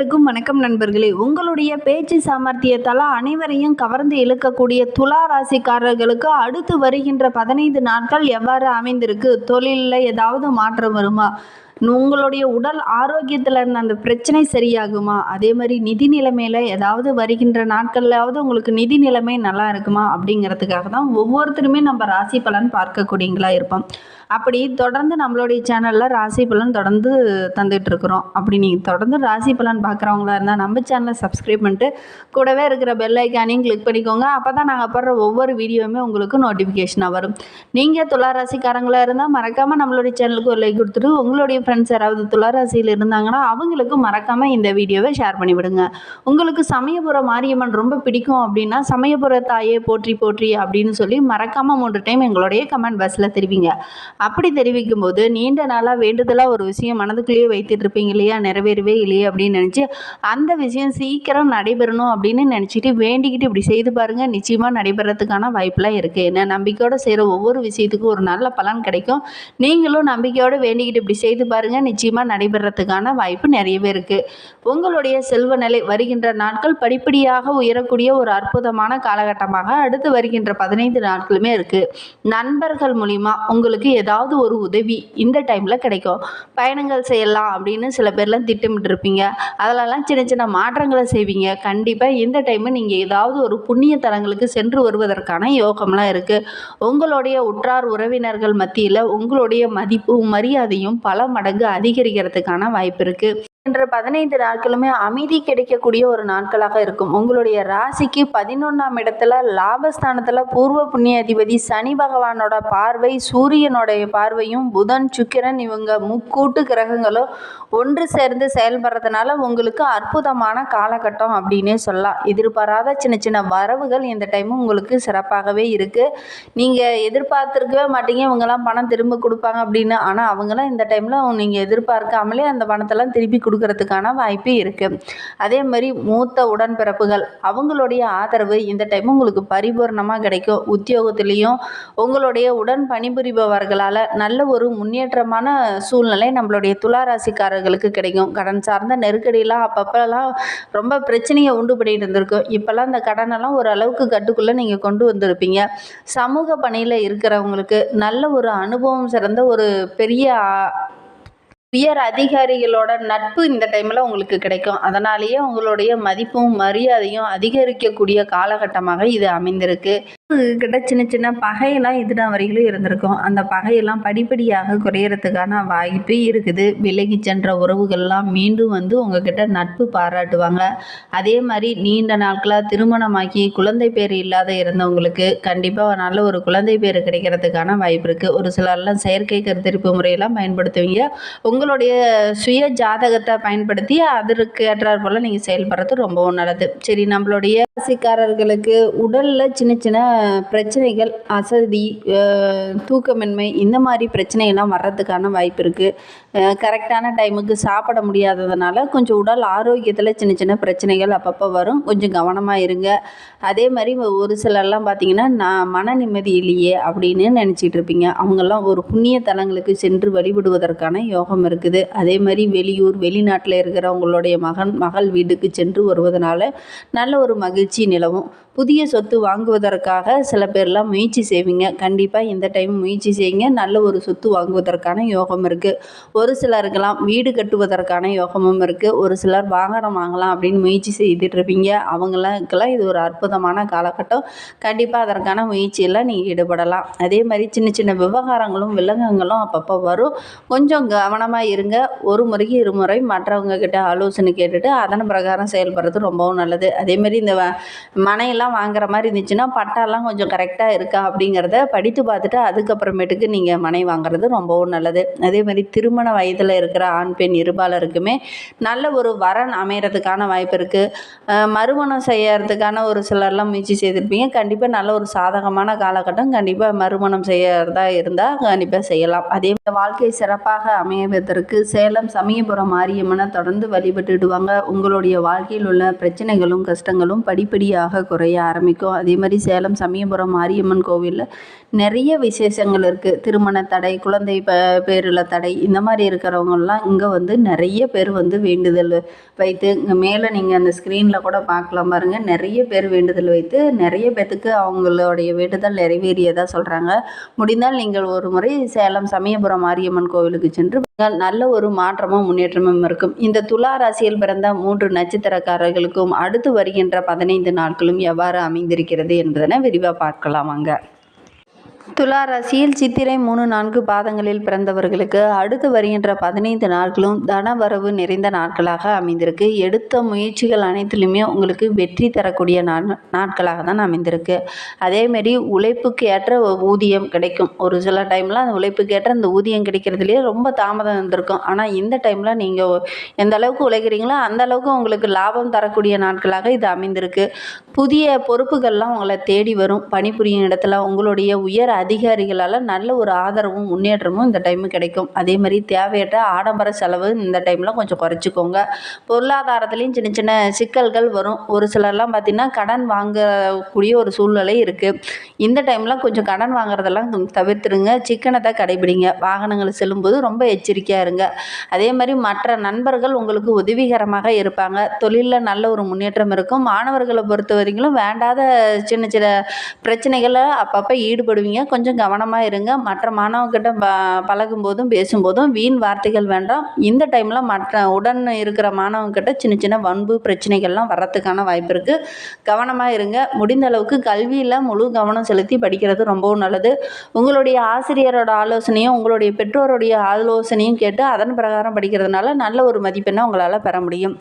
அனைவருக்கும் வணக்கம் நண்பர்களே. உங்களுடைய பேச்சு சாமர்த்தியத்தால் அனைவரையும் கவர்ந்து இழுக்கக்கூடிய துலா ராசிக்காரர்களுக்கு அடுத்து வருகின்ற பதினைந்து நாட்கள் எவ்வாறு அமைந்திருக்கு? தொழிலில் ஏதாவது மாற்றம் வருமா? உங்களுடைய உடல் ஆரோக்கியத்தில் இருந்த அந்த பிரச்சனை சரியாகுமா? அதே மாதிரி நிதி நிலைமையில் ஏதாவது வருகின்ற நாட்கள்லாவது உங்களுக்கு நிதி நிலைமை நல்லா இருக்குமா? அப்படிங்கிறதுக்காக தான் ஒவ்வொருத்தருமே நம்ம ராசி பலன் பார்க்கக்கூடியங்களா இருப்போம். அப்படி தொடர்ந்து நம்மளுடைய சேனலில் ராசி பலன் தொடர்ந்து தந்துட்டு இருக்கிறோம் அப்படி நீங்கள் தொடர்ந்து ராசி பலன் பார்க்குறவங்களா இருந்தால் நம்ம சேனலை சப்ஸ்கிரைப் பண்ணிட்டு கூடவே இருக்கிற பெல் ஐக்கானையும் கிளிக் பண்ணிக்கோங்க. அப்போ தான் நாங்கள் போடுற ஒவ்வொரு வீடியோவுமே உங்களுக்கு நோட்டிஃபிகேஷனாக வரும். நீங்கள் துலா ராசிக்காரங்களாக இருந்தால் மறக்காமல் நம்மளுடைய சேனலுக்கு ஒரு லைக் கொடுத்துட்டு உங்களுடைய ஃப்ரெண்ட்ஸ் யாராவது துளாராசியில் இருந்தாங்கன்னா அவங்களுக்கு மறக்காமல் இந்த வீடியோவை ஷேர் பண்ணிவிடுங்க. உங்களுக்கு சமயபுர மாரியம்மன் ரொம்ப பிடிக்கும் அப்படின்னா சமயபுர தாயே போற்றி போற்றி அப்படின்னு சொல்லி மறக்காமல் மூன்று டைம் எங்களுடைய கமெண்ட் பாக்ஸில் தெரிவிங்க. அப்படி தெரிவிக்கும் போது நீண்ட நாளாக வேண்டுதலாக ஒரு விஷயம் மனதுக்குள்ளேயே வைத்துட்டு இருப்பீங்க இல்லையா? நிறைவேறவே இல்லையே அப்படின்னு நினச்சி அந்த விஷயம் சீக்கிரம் நடைபெறணும் அப்படின்னு நினச்சிட்டு வேண்டிக்கிட்டு இப்படி செய்து பாருங்கள் நிச்சயமாக நடைபெறத்துக்கான வாய்ப்பெலாம் இருக்குது என்ன நம்பிக்கையோடு செய்கிற ஒவ்வொரு விஷயத்துக்கும் ஒரு நல்ல பலன் கிடைக்கும். நீங்களும் நம்பிக்கையோடு வேண்டிக்கிட்டு இப்படி செய்து பாருங்கள் நிச்சயமாக நடைபெறத்துக்கான வாய்ப்பு நிறையவே இருக்குது உங்களுடைய செல்வ நிலை வருகின்ற நாட்கள் படிப்படியாக உயரக்கூடிய ஒரு அற்புதமான காலகட்டமாக அடுத்து வருகின்ற பதினைந்து நாட்களுமே இருக்குது நண்பர்கள் மூலிமா உங்களுக்கு ஏதாவது ஒரு உதவி இந்த டைமில் கிடைக்கும். பயணங்கள் செய்யலாம் அப்படின்னு சில பேர்லாம் திட்டமிட்டு இருப்பீங்க அதிலெல்லாம் சின்ன சின்ன மாற்றங்களை செய்வீங்க. கண்டிப்பாக இந்த டைமு நீங்கள் ஏதாவது ஒரு புண்ணிய தலங்களுக்கு சென்று வருவதற்கான யோகம்லாம் இருக்குது உங்களுடைய உற்றார் உறவினர்கள் மத்தியில் உங்களுடைய மதிப்பும் மரியாதையும் பல மடங்கு அதிகரிக்கிறதுக்கான வாய்ப்பு இருக்குது என்ற பதினைந்து நாட்களுமே அமைதி கிடைக்கக்கூடிய ஒரு நாட்களாக இருக்கும். உங்களுடைய ராசிக்கு பதினொன்றாம் இடத்துல லாபஸ்தானத்தில் பூர்வ புண்ணிய அதிபதி சனி பகவானோட பார்வை சூரியனுடைய பார்வையும் புதன் சுக்கிரன் இவங்க முக்கூட்டு கிரகங்களும் ஒன்று சேர்ந்து செயல்படுறதுனால உங்களுக்கு அற்புதமான காலகட்டம் அப்படின்னே சொல்லலாம். எதிர்பாராத சின்ன சின்ன வரவுகள் இந்த டைமும் உங்களுக்கு சிறப்பாகவே இருக்குது நீங்கள் எதிர்பார்த்துருக்கவே மாட்டீங்க இவங்கெல்லாம் பணம் திரும்ப கொடுப்பாங்க அப்படின்னு. ஆனால் அவங்களாம் இந்த டைமில் நீங்கள் எதிர்பார்க்காமலே அந்த பணத்தெல்லாம் திருப்பி கொடுக்கறதுக்கான வாய்ப்பு இருக்குது அதே மாதிரி மூத்த உடன்பிறப்புகள் அவங்களுடைய ஆதரவு இந்த டைம் உங்களுக்கு பரிபூர்ணமாக கிடைக்கும். உத்தியோகத்துலேயும் உங்களுடைய உடன் பணிபுரிபவர்களால் நல்ல ஒரு முன்னேற்றமான சூழ்நிலை நம்மளுடைய துளாராசிக்காரர்களுக்கு கிடைக்கும். கடன் சார்ந்த நெருக்கடியெல்லாம் அப்பப்போலாம் ரொம்ப பிரச்சனையை உண்டு பண்ணிட்டு இருந்திருக்கும். இப்போல்லாம் அந்த கடனெல்லாம் ஓரளவுக்கு கட்டுக்குள்ளே நீங்கள் கொண்டு வந்திருப்பீங்க. சமூக பணியில் இருக்கிறவங்களுக்கு நல்ல ஒரு அனுபவம் சிறந்த ஒரு பெரிய உயர் அதிகாரிகளோட நட்பு இந்த டைமில் உங்களுக்கு கிடைக்கும். அதனாலேயே உங்களுடைய மதிப்பும் மரியாதையும் அதிகரிக்கக்கூடிய காலகட்டமாக இது அமைந்திருக்கு. கிட்ட சின்ன சின்ன பகையெல்லாம் இதுனா வரையிலும் இருந்திருக்கும். அந்த பகையெல்லாம் படிப்படியாக குறையறதுக்கான வாய்ப்பு இருக்குது. விலகி சென்ற உறவுகள்லாம் மீண்டும் வந்து உங்ககிட்ட நட்பு பாராட்டுவாங்க. அதே மாதிரி நீண்ட நாட்களாக திருமணமாக்கி குழந்தை பேர் இல்லாத இருந்தவங்களுக்கு கண்டிப்பாக நல்ல ஒரு குழந்தை பேர் கிடைக்கிறதுக்கான வாய்ப்பு இருக்குது ஒரு சிலர்லாம் செயற்கை கருத்தரிப்பு முறையெல்லாம் பயன்படுத்துவீங்க. உங்களுடைய சுய ஜாதகத்தை பயன்படுத்தி அதற்கு ஏற்றாற்போல் நீங்கள் செயல்படுறது ரொம்பவும் நல்லது. சரி நம்மளுடைய ராசிக்காரர்களுக்கு உடலில் சின்ன சின்ன பிரச்சனைகள் அசதி தூக்கமின்மை இந்த மாதிரி பிரச்சனையெல்லாம் வர்றதுக்கான வாய்ப்பு இருக்குது கரெக்டான டைமுக்கு சாப்பிட முடியாததுனால கொஞ்சம் உடல் ஆரோக்கியத்தில் சின்ன சின்ன பிரச்சனைகள் அப்பப்போ வரும். கொஞ்சம் கவனமாக இருங்க. அதே மாதிரி ஒரு சிலர்லாம் பார்த்தீங்கன்னா நான் மன நிம்மதி இல்லையே அப்படின்னு நினச்சிட்டு இருப்பீங்க. அவங்கெல்லாம் ஒரு புண்ணிய தலங்களுக்கு சென்று வழிபடுவதற்கான யோகம் இருக்குது. அதே மாதிரி வெளியூர் வெளிநாட்டில் இருக்கிறவங்களுடைய மகன் மகள் வீட்டுக்கு சென்று வருவதனால நல்ல ஒரு மகிழ்ச்சி நிலவும். புதிய சொத்து வாங்குவதற்காக சில பேர்லாம் முயற்சி செய்வீங்க. கண்டிப்பாக இந்த டைம் முயற்சி செய்யுங்க. நல்ல ஒரு சொத்து வாங்குவதற்கான யோகம் இருக்குது ஒரு சிலருக்கெல்லாம் வீடு கட்டுவதற்கான யோகமும் இருக்குது ஒரு சிலர் வாகனம் வாங்கலாம் அப்படின்னு முயற்சி செய்துட்டு இருப்பீங்க. அவங்களுக்கெல்லாம் இது ஒரு அற்புதமான காலகட்டம். கண்டிப்பாக அதற்கான முயற்சியில் நீங்கள் ஈடுபடலாம். அதே மாதிரி சின்ன சின்ன விவகாரங்களும் வில்லங்கங்களும் அப்பப்போ வரும். கொஞ்சம் கவனமாக இருங்க. ஒரு முறைக்கு இருமுறை மற்றவங்க கிட்ட ஆலோசனை கேட்டுட்டு அதன் பிரகாரம் செயல்படுறது ரொம்பவும் நல்லது. அதேமாரி இந்த வ- மனையெல்லாம் வாங்குற மாதிரி இருந்துச்சுன்னா பட்டாலாம் கொஞ்சம் கரெக்டாக இருக்கா அப்படிங்கிறத படித்து பார்த்துட்டு அதுக்கப்புறமேட்டுக்கு நீங்கள் மனை வாங்குறது ரொம்பவும் நல்லது. அதே மாதிரி திருமண வயதில் இருக்கிற ஆண் பெண் இருபாலருக்குமே நல்ல ஒரு வரன் அமையறதுக்கான வாய்ப்பு இருக்குது மறுமணம் செய்யறதுக்கான ஒரு சிலர்லாம் முயற்சி செய்திருப்பீங்க. கண்டிப்பாக நல்ல ஒரு சாதகமான காலகட்டம். கண்டிப்பாக மறுமணம் செய்யறதா இருந்தால் கண்டிப்பாக செய்யலாம். அதே வாழ்க்கை சிறப்பாக அமைவதற்கு சேலம் சமயபுரம் மாரியம்மனை தொடர்ந்து வழிபட்டுடுவாங்க. உங்களுடைய வாழ்க்கையில் உள்ள பிரச்சனைகளும் கஷ்டங்களும் படி படிப்படியாக குறைய ஆரம்பிக்கும். அதே மாதிரி சேலம் சமயபுரம் மாரியம்மன் கோவிலில் நிறைய விசேஷங்கள் இருக்குது திருமண தடை குழந்தை ப பேரில் தடை இந்த மாதிரி இருக்கிறவங்கெல்லாம் இங்கே வந்து நிறைய பேர் வந்து வேண்டுதல் வைத்து இங்கே மேலே நீங்கள் அந்த ஸ்க்ரீனில் கூட பார்க்கலாம் பாருங்கள் நிறைய பேர் வேண்டுதல் வைத்து நிறைய பேர்த்துக்கு அவங்களுடைய வேண்டுதல் நிறைவேறியதாக சொல்கிறாங்க முடிந்தால் நீங்கள் ஒரு முறை சேலம் சமயபுரம் மாரியம்மன் கோவிலுக்கு சென்று நல்ல ஒரு மாற்றமும் முன்னேற்றமும் இருக்கும். இந்த துலா ராசியில் பிறந்த மூன்று நட்சத்திரக்காரர்களுக்கும் அடுத்து வருகின்ற பதினைந்து நாட்களும் எவ்வாறு அமைந்திருக்கிறது என்பதனை விரிவாக பார்க்கலாம் அங்கே. துலா ராசியில் சித்திரை மூணு நான்கு பாதங்களில் பிறந்தவர்களுக்கு அடுத்து வருகின்ற பதினைந்து நாட்களும் தனவரவு நிறைந்த நாட்களாக அமைந்திருக்கு. எடுத்த முயற்சிகள் அனைத்திலுமே உங்களுக்கு வெற்றி தரக்கூடிய நாட்களாக தான் அமைந்திருக்கு. அதேமாரி உழைப்புக்கு ஏற்ற ஊதியம் கிடைக்கும். ஒரு சில டைமில் அந்த உழைப்புக்கு ஏற்ற அந்த ஊதியம் கிடைக்கிறதுலேயே ரொம்ப தாமதம் இருந்திருக்கும். ஆனால் இந்த டைமில் நீங்கள் எந்த அளவுக்கு உழைக்கிறீங்களோ அந்த அளவுக்கு உங்களுக்கு லாபம் தரக்கூடிய நாட்களாக இது அமைந்திருக்கு. புதிய பொறுப்புகள்லாம் உங்களை தேடி வரும். பணிபுரியும் இடத்துல உங்களுடைய உயர் அதிகாரிகளால் நல்ல ஒரு ஆதரவும் முன்னேற்றமும் இந்த டைமு கிடைக்கும். அதே மாதிரி தேவையற்ற ஆடம்பர செலவு இந்த டைமில் கொஞ்சம் குறைச்சிக்கோங்க. பொருளாதாரத்துலேயும் சின்ன சின்ன சிக்கல்கள் வரும். ஒரு சிலர்லாம் பார்த்திங்கன்னா கடன் வாங்கக்கூடிய ஒரு சூழ்நிலை இருக்குது இந்த டைமில் கொஞ்சம் கடன் வாங்குறதெல்லாம் தவிர்த்துருங்க. சிக்கனத்தை கடைபிடிங்க. வாகனங்கள் செல்லும்போது ரொம்ப எச்சரிக்கையாக இருங்க. அதே மாதிரி மற்ற நண்பர்கள் உங்களுக்கு உதவிகரமாக இருப்பாங்க. தொழிலில் நல்ல ஒரு முன்னேற்றம் இருக்கும். மாணவர்களை பொறுத்த வரைக்கும் வேண்டாத சின்ன சின்ன பிரச்சனைகளை அப்பப்போ ஈடுபடுவீங்க. கொஞ்சம் கவனமாக இருங்க. மற்ற மாணவர்கிட்ட ப பழகும்போதும் பேசும்போதும் வீண் வார்த்தைகள் வேண்டாம். இந்த டைமில் மற்ற உடன் இருக்கிற மாணவங்கிட்ட சின்ன சின்ன வன்பு பிரச்சனைகள்லாம் வர்றதுக்கான வாய்ப்பு இருக்குது கவனமாக இருங்க. முடிந்த அளவுக்கு கல்வியில் முழு கவனம் செலுத்தி படிக்கிறது ரொம்பவும் நல்லது. உங்களுடைய ஆசிரியரோட ஆலோசனையும் உங்களுடைய பெற்றோருடைய ஆலோசனையும் கேட்டு அதன் பிரகாரம் படிக்கிறதுனால நல்ல ஒரு மதிப்பெண்ணை உங்களால் பெற முடியும்.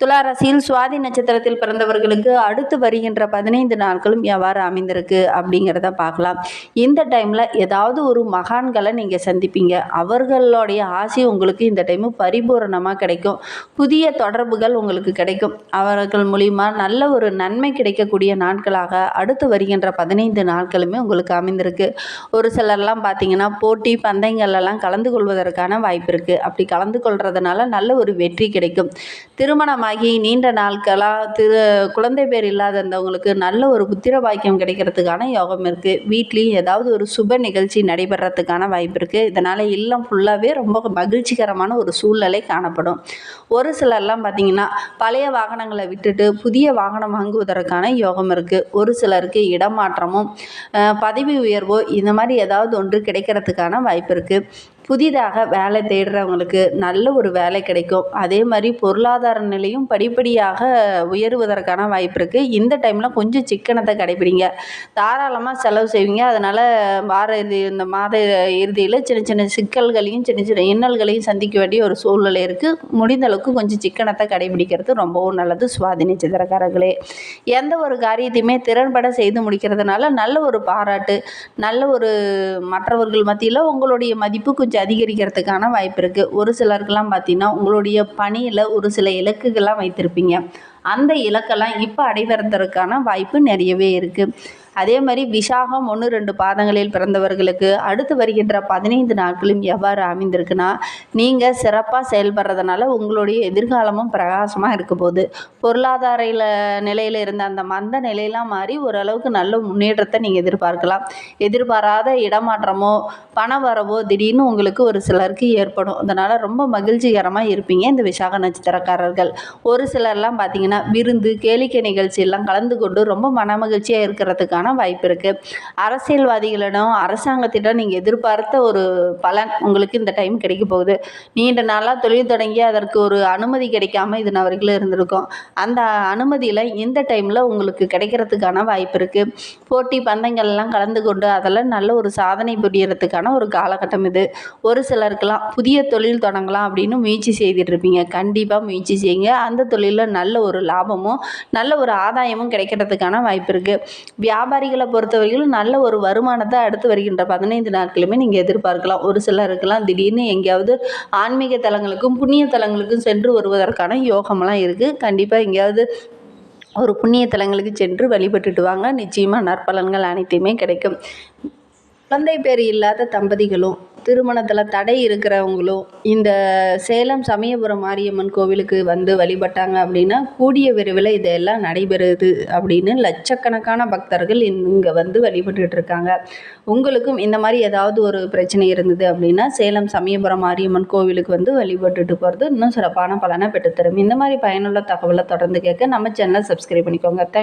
துளாராசியில் சுவாதி நட்சத்திரத்தில் பிறந்தவர்களுக்கு அடுத்து வருகின்ற பதினைந்து நாட்களும் எவ்வாறு அமைந்திருக்கு அப்படிங்கிறத பார்க்கலாம். இந்த டைமில் ஏதாவது ஒரு மகான்களை நீங்கள் சந்திப்பீங்க. அவர்களுடைய ஆசை உங்களுக்கு இந்த டைமு பரிபூரணமாக கிடைக்கும். புதிய தொடர்புகள் உங்களுக்கு கிடைக்கும். அவர்கள் மூலிமா நல்ல ஒரு நன்மை கிடைக்கக்கூடிய நாட்களாக அடுத்து வருகின்ற பதினைந்து நாட்களுமே உங்களுக்கு அமைந்திருக்கு. ஒரு சிலர்லாம் பார்த்தீங்கன்னா போட்டி பந்தயங்கள்லாம் கலந்து கொள்வதற்கான வாய்ப்பு இருக்குது அப்படி கலந்து கொள்கிறதுனால நல்ல ஒரு வெற்றி கிடைக்கும். திருமணமாகி நீண்ட நாட்களாக திரு குழந்தை பேர் இல்லாதவங்களுக்கு நல்ல ஒரு புத்திர பாக்கியம் கிடைக்கிறதுக்கான யோகம் இருக்குது வீட்லேயும் ஏதாவது ஒரு சுப நிகழ்ச்சி நடைபெறத்துக்கான வாய்ப்பு இருக்குது இதனால் இல்லம் ஃபுல்லாகவே ரொம்ப மகிழ்ச்சிகரமான ஒரு சூழ்நிலை காணப்படும். ஒரு சிலர்லாம் பார்த்திங்கன்னா பழைய வாகனங்களை விட்டுட்டு புதிய வாகனம் வாங்குவதற்கான யோகம் இருக்குது ஒரு சிலருக்கு இடமாற்றமும் பதவி உயர்வோ இந்த மாதிரி ஏதாவது ஒன்று கிடைக்கிறதுக்கான வாய்ப்பு இருக்குது புதிதாக வேலை தேடுறவங்களுக்கு நல்ல ஒரு வேலை கிடைக்கும். அதே மாதிரி பொருளாதார நிலையும் படிப்படியாக உயருவதற்கான வாய்ப்பு இருக்குது இந்த டைமில் கொஞ்சம் சிக்கனத்தை கடைபிடிங்க. தாராளமாக செலவு செய்வீங்க. அதனால் வார இறுதி இந்த மாத இறுதியில் சின்ன சின்ன சிக்கல்களையும் சின்ன சின்ன இன்னல்களையும் சந்திக்க வேண்டிய ஒரு சூழ்நிலை இருக்குது முடிந்த அளவுக்கு கொஞ்சம் சிக்கனத்தை கடைபிடிக்கிறது ரொம்பவும் நல்லது சுவாதினி நட்சத்திரக்காரர்களே எந்த ஒரு காரியத்தையுமே திறன்பட செய்து முடிக்கிறதுனால நல்ல ஒரு பாராட்டு நல்ல ஒரு மற்றவர்கள் மத்தியில் உங்களுடைய மதிப்பு கொஞ்சம் அதிகரிக்கிறதுக்கான வாய்ப்பு இருக்குது ஒரு சிலருக்கெல்லாம் பார்த்தீங்கன்னா உங்களுடைய பணியில் ஒரு சில இலக்குகள்லாம் வைத்திருப்பீங்க. அந்த இலக்கெல்லாம் இப்போ அடைவதற்கான வாய்ப்பு நிறையவே இருக்குது அதே மாதிரி விசாகம் ஒன்று ரெண்டு பாதங்களில் பிறந்தவர்களுக்கு அடுத்து வருகின்ற பதினைந்து நாட்களும் எவ்வாறு அமைந்திருக்குன்னா நீங்கள் சிறப்பாக செயல்படுறதுனால உங்களுடைய எதிர்காலமும் பிரகாசமாக இருக்க போகுது. பொருளாதார நிலையில் இருந்த அந்த மந்த நிலையெல்லாம் மாறி ஓரளவுக்கு நல்ல முன்னேற்றத்தை நீங்கள் எதிர்பார்க்கலாம். எதிர்பாராத இடமாற்றமோ பண வரவோ திடீர்னு உங்களுக்கு ஒரு சிலருக்கு ஏற்படும். அதனால் ரொம்ப மகிழ்ச்சிகரமாக இருப்பீங்க இந்த விசாக நட்சத்திரக்காரர்கள். ஒரு சிலர்லாம் பார்த்தீங்கன்னா விருந்து கேளிக்கை நிகழ்ச்சியெல்லாம் கலந்து கொண்டு ரொம்ப மனமகிழ்ச்சியாக இருக்கிறதுக்கான வாய்ப்பு இருக்குது அரசியல்வாதிகளிடம் அரசாங்கத்திடம் நீங்கள் எதிர்பார்த்த ஒரு பலன் உங்களுக்கு இந்த டைம் கிடைக்க போகுது. நீண்ட நாளாக தொழில் தொடங்கி அதற்கு ஒரு அனுமதி கிடைக்காம இது நான் வரைக்கும் இருந்திருக்கும். அந்த அனுமதியில் இந்த டைமில் உங்களுக்கு கிடைக்கிறதுக்கான வாய்ப்பு இருக்குது போட்டி பந்தங்கள்லாம் கலந்து கொண்டு அதெல்லாம் நல்ல ஒரு சாதனை புரியறதுக்கான ஒரு காலகட்டம் இது. ஒரு சிலருக்கெல்லாம் புதிய தொழில் தொடங்கலாம் அப்படின்னு முயற்சி செய்துட்டு இருப்பீங்க கண்டிப்பாக முயற்சி செய்யுங்க. அந்த தொழிலில் நல்ல ஒரு லாபமும் நல்ல ஒரு ஆதாயமும் கிடைக்கிறதுக்கான வாய்ப்பு இருக்குது வியாபாரிகளை பொறுத்தவரையிலும் நல்ல ஒரு வருமானத்தை அடுத்து வருகின்ற பதினைந்து நாட்களுமே நீங்கள் எதிர்பார்க்கலாம். ஒரு சிலருக்கெல்லாம் திடீர்னு எங்கேயாவது ஆன்மீக தலங்களுக்கும் புண்ணிய தலங்களுக்கும் சென்று வருவதற்கான யோகமெல்லாம் இருக்குது கண்டிப்பாக எங்கேயாவது ஒரு புண்ணிய தலங்களுக்கு சென்று வழிபட்டுட்டு வாங்க. நிச்சயமாக நற்பலன்கள் அனைத்தையுமே கிடைக்கும். குழந்தை பேர் இல்லாத தம்பதிகளும் திருமணத்தில் தடை இருக்கிறவங்களும் இந்த சேலம் சமயபுரம் மாரியம்மன் கோவிலுக்கு வந்து வழிபட்டாங்க அப்படின்னா கூடிய விரைவில் இதெல்லாம் நடைபெறுது அப்படின்னு லட்சக்கணக்கான பக்தர்கள் இங்கே வந்து வழிபட்டுட்டு இருக்காங்க. உங்களுக்கும் இந்த மாதிரி ஏதாவது ஒரு பிரச்சனை இருந்தது அப்படின்னா சேலம் சமயபுரம் மாரியம்மன் கோவிலுக்கு வந்து வழிபட்டுட்டு போகிறது இன்னும் சிறப்பான பலனை பெற்றுத்தரும் இந்த மாதிரி பயனுள்ள தகவலை தொடர்ந்து கேட்க நம்ம சேனலை சப்ஸ்கிரைப் பண்ணிக்கோங்க.